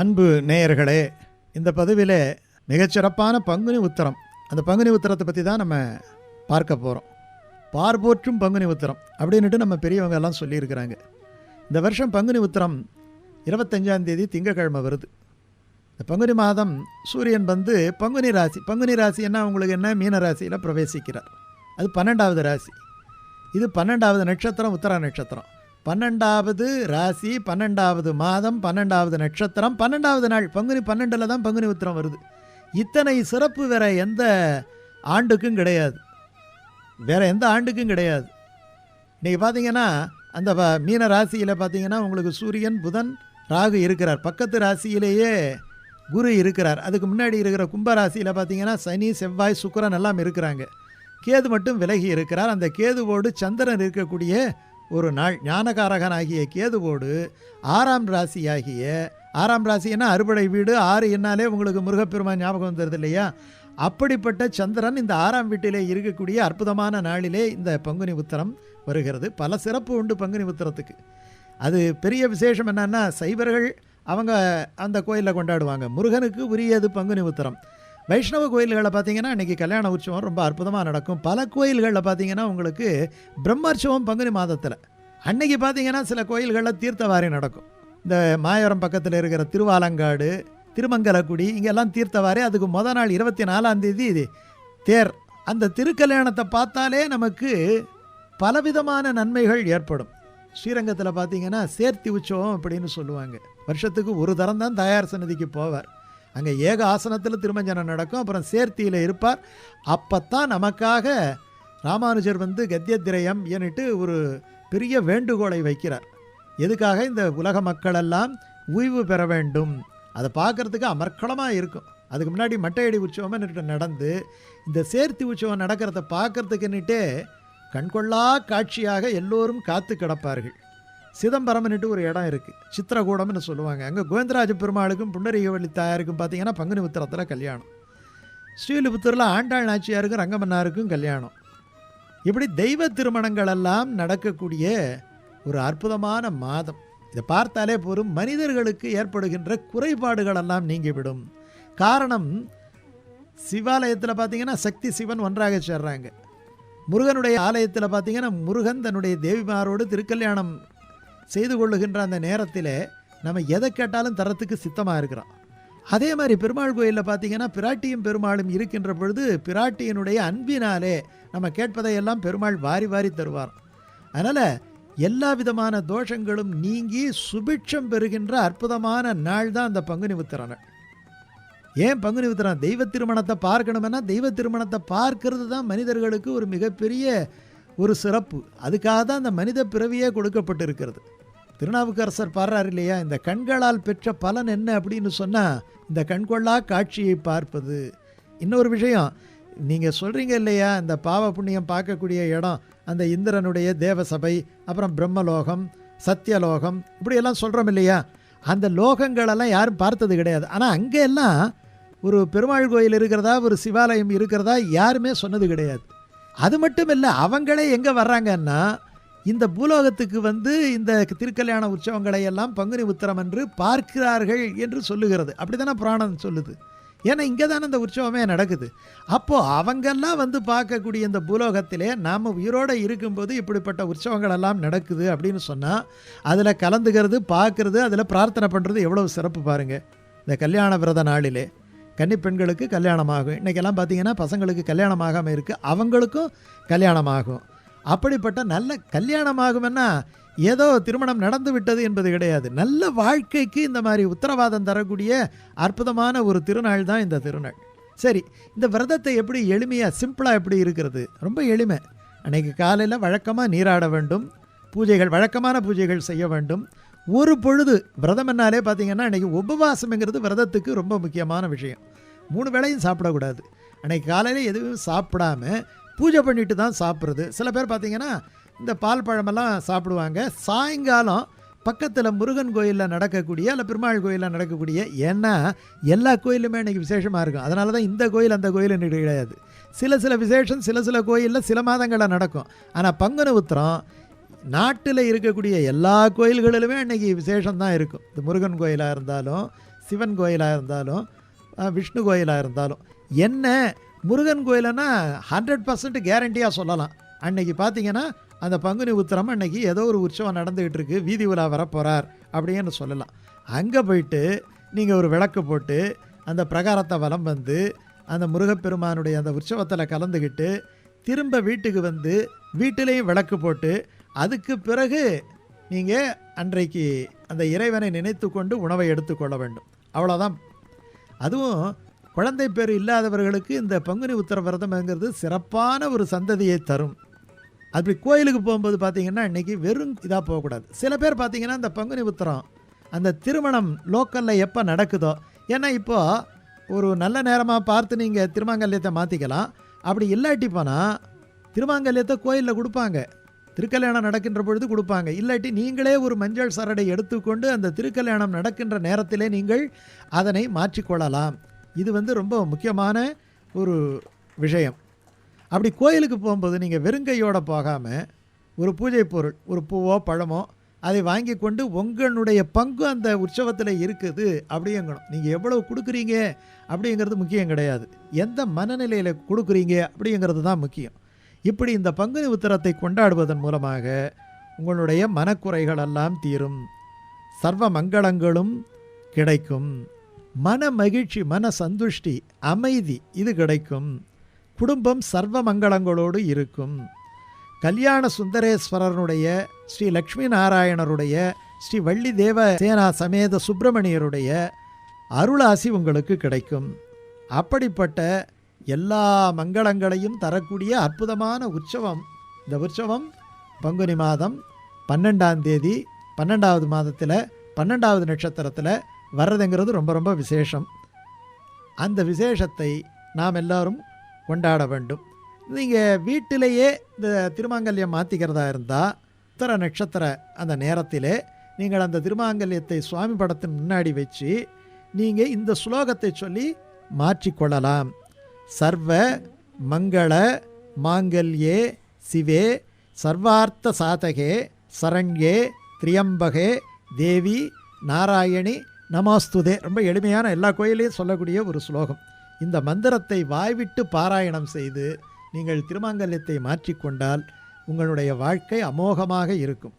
அன்பு நேயர்களே இந்த பதிவில் மிகச்சிறப்பான பங்குனி உத்தரம். அந்த பங்குனி உத்தரத்தை பற்றி தான் நம்ம பார்க்க போகிறோம் பார்போற்றும் பங்குனி உத்தரம் அப்படின்னுட்டு நம்ம பெரியவங்க எல்லாம் சொல்லியிருக்கிறாங்க. இந்த வருஷம் பங்குனி உத்தரம் இருபத்தஞ்சாம் தேதி திங்கக்கிழமை வருது. இந்த பங்குனி மாதம் சூரியன் வந்து பங்குனி ராசி பங்குனி ராசி என்ன உங்களுக்கு என்ன மீன ராசியில் பிரவேசிக்கிறார். அது பன்னெண்டாவது ராசி. இது பன்னெண்டாவது நட்சத்திரம் உத்தர நட்சத்திரம். பன்னெண்டாவது ராசி பன்னெண்டாவது மாதம் பன்னெண்டாவது நட்சத்திரம் பன்னெண்டாவது நாள். பங்குனி பன்னெண்டில் தான் பங்குனி உத்திரம் வருது. இத்தனை சிறப்பு வேற எந்த ஆண்டுக்கும் கிடையாது. வேற எந்த ஆண்டுக்கும் கிடையாது. இன்றைக்கி பார்த்தீங்கன்னா அந்த வ- மீன ராசியில் பார்த்தீங்கன்னா உங்களுக்கு சூரியன் புதன் ராகு இருக்கிறார். பக்கத்து ராசியிலேயே குரு இருக்கிறார். அதுக்கு முன்னாடி இருக்கிற கும்ப ராசியில் பார்த்தீங்கன்னா சனி செவ்வாய் சுக்கிரன் எல்லாம் இருக்கிறாங்க. கேது மட்டும் விலகி இருக்கிறார். அந்த கேதுவோடு சந்திரன் இருக்கக்கூடிய ஒரு நாள் ஞானகாரகனாகிய கேதுவோடு ஆறாம் ராசியாகிய ஆறாம் ராசின்னா அறுபடை வீடு ஆறு என்னாலே உங்களுக்கு முருகப்பெருமான் ஞாபகம் வந்துடுது இல்லையா? அப்படிப்பட்ட சந்திரன் இந்த ஆறாம் வீட்டிலே இருக்கக்கூடிய அற்புதமான நாளிலே இந்த பங்குனி உத்தரம் வருகிறது. பல சிறப்பு உண்டு பங்குனி உத்தரத்துக்கு. அது பெரிய விசேஷம் என்னென்னா சைவர்கள் அவங்க அந்த கோயிலில் கொண்டாடுவாங்க. முருகனுக்கு உரியது பங்குனி உத்தரம். வைஷ்ணவ கோயில்களை பார்த்தீங்கன்னா இன்றைக்கி கல்யாண உற்சவம் ரொம்ப அற்புதமாக நடக்கும். பல கோயில்களில் பார்த்தீங்கன்னா உங்களுக்கு பிரம்மோற்சவம் பங்குனி மாதத்தில். அன்னைக்கு பார்த்தீங்கன்னா சில கோயில்களில் தீர்த்தவாரி நடக்கும். இந்த மாயவரம் பக்கத்தில் இருக்கிற திருவாலங்காடு திருமங்கலக்குடி இங்கெல்லாம் தீர்த்தவாரி. அதுக்கு முத நாள் இருபத்தி நாலாம் தேதி இது. தேர். அந்த திருக்கல்யாணத்தை பார்த்தாலே நமக்கு பலவிதமான நன்மைகள் ஏற்படும். ஸ்ரீரங்கத்தில் பார்த்தீங்கன்னா சேர்த்தி உற்சவம் அப்படின்னு சொல்லுவாங்க. வருஷத்துக்கு ஒரு தரம் தான் தயார் சன்னதிக்கு போவார். அங்கே ஏக ஆசனத்தில் திருமஞ்சனம் நடக்கும். அப்புறம் சேர்த்தியில் இருப்பார். அப்போத்தான் நமக்காக ராமானுஜர் வந்து கத்தியத்திரயம் என்னிட்டு ஒரு பெரிய வேண்டுகோளை வைக்கிறார். எதுக்காக இந்த உலக மக்களெல்லாம் ஓய்வு பெற வேண்டும்? அதை பார்க்கறதுக்கு அமர்க்களமாக இருக்கும். அதுக்கு முன்னாடி மட்டையடி உற்சவம்னு நடந்து இந்த சேர்த்தி உற்சவம் நடக்கிறத பார்க்கறதுக்குன்னுட்டே கண்கொள்ளா காட்சியாக எல்லோரும் காத்து கிடப்பார்கள். சிதம்பரம்னுட்டு ஒரு இடம் இருக்குது சித்திரகூடம்னு சொல்லுவாங்க. அங்கே கோவிந்தராஜ பெருமாளுக்கும் புண்டரீகவள்ளி தாயாருக்கும் பார்த்தீங்கன்னா பங்குனி உத்திரத்தில் கல்யாணம். ஸ்ரீலிபுத்தூரில் ஆண்டாள் நாச்சியாருக்கும் ரங்கமன்னாருக்கும் கல்யாணம். இப்படி தெய்வ திருமணங்கள் எல்லாம் நடக்கக்கூடிய ஒரு அற்புதமான மாதம். இதை பார்த்தாலே போதும். மனிதர்களுக்கு ஏற்படுகின்ற குறைபாடுகள் எல்லாம் நீங்கிவிடும். காரணம் சிவாலயத்தில் பார்த்தீங்கன்னா சக்தி சிவன் ஒன்றாக சேர்றாங்க. முருகனுடைய ஆலயத்தில் பார்த்தீங்கன்னா முருகன் தன்னுடைய தேவிமாரோடு திருக்கல்யாணம் செய்து கொள்ளுகின்ற அந்த நேரத்தில் நம்ம எதை கேட்டாலும் தரத்துக்கு சித்தமாக இருக்கிறோம் அதே மாதிரி பெருமாள் கோயிலில் பார்த்தீங்கன்னா பிராட்டியும் பெருமாளும் இருக்கின்ற பொழுது பிராட்டியினுடைய அன்பினாலே நம்ம கேட்பதையெல்லாம் பெருமாள் வாரி வாரி தருவார். அதனால் எல்லா விதமான தோஷங்களும் நீங்கி சுபிட்சம் பெறுகின்ற அற்புதமான நாள் தான் அந்த பங்குனி உத்திர ஏன் பங்குனி உத்திரம் தெய்வ திருமணத்தை பார்க்கணுமென்னா தெய்வ திருமணத்தை பார்க்கறது தான் மனிதர்களுக்கு ஒரு மிகப்பெரிய ஒரு சிறப்பு. அதுக்காக தான் அந்த மனித பிறவியே கொடுக்கப்பட்டிருக்கிறது. திருநாவுக்கரசர் பாடுறார் இல்லையா இந்த கண்களால் பெற்ற பலன் என்ன அப்படின்னு சொன்னால் இந்த கண்கொள்ளா காட்சியை பார்ப்பது. இன்னொரு விஷயம் நீங்கள் சொல்கிறீங்க இல்லையா இந்த பாவ புண்ணியம் பார்க்கக்கூடிய இடம் அந்த இந்திரனுடைய தேவசபை அப்புறம் பிரம்மலோகம் சத்தியலோகம் இப்படியெல்லாம் சொல்கிறோம் இல்லையா அந்த லோகங்களெல்லாம் யாரும் பார்த்தது கிடையாது. ஆனால் அங்கே எல்லாம் ஒரு பெருமாள் கோயில் இருக்கிறதா ஒரு சிவாலயம் இருக்கிறதா யாருமே சொன்னது கிடையாது. அது மட்டும் இல்லை அவங்களே எங்கே வர்றாங்கன்னா இந்த பூலோகத்துக்கு வந்து இந்த திருக்கல்யாண உற்சவங்களை எல்லாம் பங்குனி உத்திரம் என்று பார்க்கிறார்கள் என்று சொல்லுகிறது. அப்படி தானே புராணம் சொல்லுது. ஏன்னா இங்கே தானே இந்த உற்சவமே நடக்குது. அப்போது அவங்கெல்லாம் வந்து பார்க்கக்கூடிய இந்த பூலோகத்திலே நாம் உயிரோடு இருக்கும்போது இப்படிப்பட்ட உற்சவங்கள் எல்லாம் நடக்குது அப்படின்னு சொன்னால் அதில் கலந்துக்கிறது பார்க்குறது அதில் பிரார்த்தனை பண்ணுறது எவ்வளோ சிறப்பு பாருங்கள் இந்த கல்யாண விரத நாளிலே. கன்னி பெண்களுக்கு கல்யாணமாகும். இன்றைக்கெல்லாம் பார்த்தீங்கன்னா பசங்களுக்கு கல்யாணமாகாமல் இருக்குது அவங்களுக்கும் கல்யாணம் ஆகும் அப்படிப்பட்ட நல்ல கல்யாணமாகும்னா ஏதோ திருமணம் நடந்து விட்டது என்பது கிடையாது. நல்ல வாழ்க்கைக்கு இந்த மாதிரி உத்தரவாதம் தரக்கூடிய அற்புதமான ஒரு திருநாள் தான் இந்த திருநாள். சரி இந்த விரதத்தை எப்படி எளிமையாக சிம்பிளாக எப்படி இருக்கிறது? ரொம்ப எளிமை. அன்றைக்கி காலையில் வழக்கமாக நீராட வேண்டும். பூஜைகள் வழக்கமான பூஜைகள் செய்ய வேண்டும். ஒரு பொழுது விரதம்னாலே பார்த்தீங்கன்னா அன்றைக்கி உபவாசம்ங்கிறது விரதத்துக்கு ரொம்ப முக்கியமான விஷயம். மூணு வேளையும் சாப்பிடக்கூடாது. அன்றைக்கி காலையில் எதுவும் சாப்பிடாம பூஜை பண்ணிட்டு தான் சாப்பிட்றது. சில பேர் பார்த்திங்கன்னா இந்த பால் பழமெல்லாம் சாப்பிடுவாங்க. சாயங்காலம் பக்கத்தில் முருகன் கோயிலில் நடக்கக்கூடிய இல்லை பெருமாள் கோயிலில் நடக்கக்கூடிய ஏன்னா எல்லா கோயிலுமே இன்றைக்கி விசேஷமாக இருக்கும். அதனால தான் இந்த கோயில் அந்த கோயில் இன்னைக்கு கிடையாது. சில சில விசேஷம் சில சில கோயிலில் சில மாதங்களில் நடக்கும். ஆனால் பங்குனி உத்திரம் நாட்டில் இருக்கக்கூடிய எல்லா கோயில்களிலுமே அன்றைக்கி விசேஷம் தான் இருக்கும். இந்த முருகன் கோயிலாக இருந்தாலும் சிவன் கோயிலாக இருந்தாலும் விஷ்ணு கோயிலாக இருந்தாலும். என்ன முருகன் கோயிலனா ஹண்ட்ரட் பர்சன்ட் கேரண்டியாக சொல்லலாம். அன்னைக்கு பார்த்தீங்கன்னா அந்த பங்குனி உத்திரம் அன்னைக்கு ஏதோ ஒரு உற்சவம் நடந்துக்கிட்டு இருக்குது வீதி உலா வரப்போகிறார் அப்படின்னு சொல்லலாம். அங்கே போயிட்டு நீங்கள் ஒரு விளக்கு போட்டு அந்த பிரகாரத்தை வலம் வந்து அந்த முருகப்பெருமானுடைய அந்த உற்சவத்தில் கலந்துக்கிட்டு திரும்ப வீட்டுக்கு வந்து வீட்டிலையும் விளக்கு போட்டு அதுக்கு பிறகு நீங்கள் அன்றைக்கு அந்த இறைவனை நினைத்து கொண்டு உணவை எடுத்துக்கொள்ள வேண்டும். அவ்வளோதான் அதுவும் குழந்தை பேர் இல்லாதவர்களுக்கு இந்த பங்குனி உத்தர விரதம்ங்கிறது சிறப்பான ஒரு சந்ததியை தரும். அப்படி கோயிலுக்கு போகும்போது பார்த்திங்கன்னா இன்றைக்கி வெறும் இதாக போகக்கூடாது. சில பேர் பார்த்திங்கன்னா இந்த பங்குனி உத்தரம் அந்த திருமணம் லோக்கலில் எப்போ நடக்குதோ ஏன்னா இப்போது ஒரு நல்ல நேரமாக பார்த்து நீங்கள் திருமாங்கல்யத்தை மாற்றிக்கலாம் அப்படி இல்லாட்டி போனால் திருமாங்கல்யத்தை கோயிலில் கொடுப்பாங்க. திருக்கல்யாணம் நடக்கின்ற பொழுது கொடுப்பாங்க. இல்லாட்டி நீங்களே ஒரு மஞ்சள் சரடை எடுத்துக்கொண்டு அந்த திருக்கல்யாணம் நடக்கின்ற நேரத்திலே நீங்கள் அதனை மாற்றிக்கொள்ளலாம் இது வந்து ரொம்ப முக்கியமான ஒரு விஷயம். அப்படி கோயிலுக்கு போகும்போது நீங்கள் வெறுங்கையோடு போகாமல் ஒரு பூஜை பொருள் ஒரு பூவோ பழமோ அதை வாங்கி கொண்டு உங்களுடைய பங்கு அந்த உற்சவத்தில் இருக்குது அப்படிங்கணும். நீங்கள் எவ்வளோ கொடுக்குறீங்க அப்படிங்கிறது முக்கியம் கிடையாது. எந்த மனநிலையில் கொடுக்குறீங்க அப்படிங்கிறது தான் முக்கியம். இப்படி இந்த பங்குனி உத்திரத்தை கொண்டாடுவதன் மூலமாக உங்களுடைய மனக்குறைகள் எல்லாம் தீரும். சர்வ மங்களங்களும் கிடைக்கும். மன மகிழ்ச்சி மன சந்துஷ்டி அமைதி இது கிடைக்கும். குடும்பம் சர்வ மங்களங்களோடு இருக்கும். கல்யாண சுந்தரேஸ்வரனுடைய ஸ்ரீ லக்ஷ்மி நாராயணருடைய ஸ்ரீ வள்ளி தேவ சேனா சமேத சுப்பிரமணியருடைய அருளாசி உங்களுக்கு கிடைக்கும். அப்படிப்பட்ட எல்லா மங்களங்களையும் தரக்கூடிய அற்புதமான உற்சவம். இந்த உற்சவம் பங்குனி மாதம் பன்னெண்டாம் தேதி பன்னெண்டாவது மாதத்தில் பன்னெண்டாவது நட்சத்திரத்தில் வர்றதுங்கிறது ரொம்ப ரொம்ப விசேஷம். அந்த விசேஷத்தை நாம் எல்லாரும் கொண்டாட வேண்டும். நீங்கள் வீட்டிலேயே இந்த திருமாங்கல்யம் மாற்றிக்கிறதா இருந்தால் உத்தர நட்சத்திர அந்த நேரத்திலே நீங்கள் அந்த திருமாங்கல்யத்தை சுவாமி படத்தின் முன்னாடி வச்சு நீங்கள் இந்த ஸ்லோகத்தை சொல்லி மாற்றிக்கொள்ளலாம் சர்வ மங்கள மாங்கல்யே சிவே சர்வார்த்த சாதகே சரண்யே திரியம்பகே தேவி நாராயணி நமாஸ்துதே. ரொம்ப எளிமையான எல்லா கோயிலையும் சொல்லக்கூடிய ஒரு ஸ்லோகம். இந்த மந்திரத்தை வாய்விட்டு பாராயணம் செய்து நீங்கள் திருமாங்கல்யத்தை மாற்றிக்கொண்டால் உங்களுடைய வாழ்க்கை அமோகமாக இருக்கும்.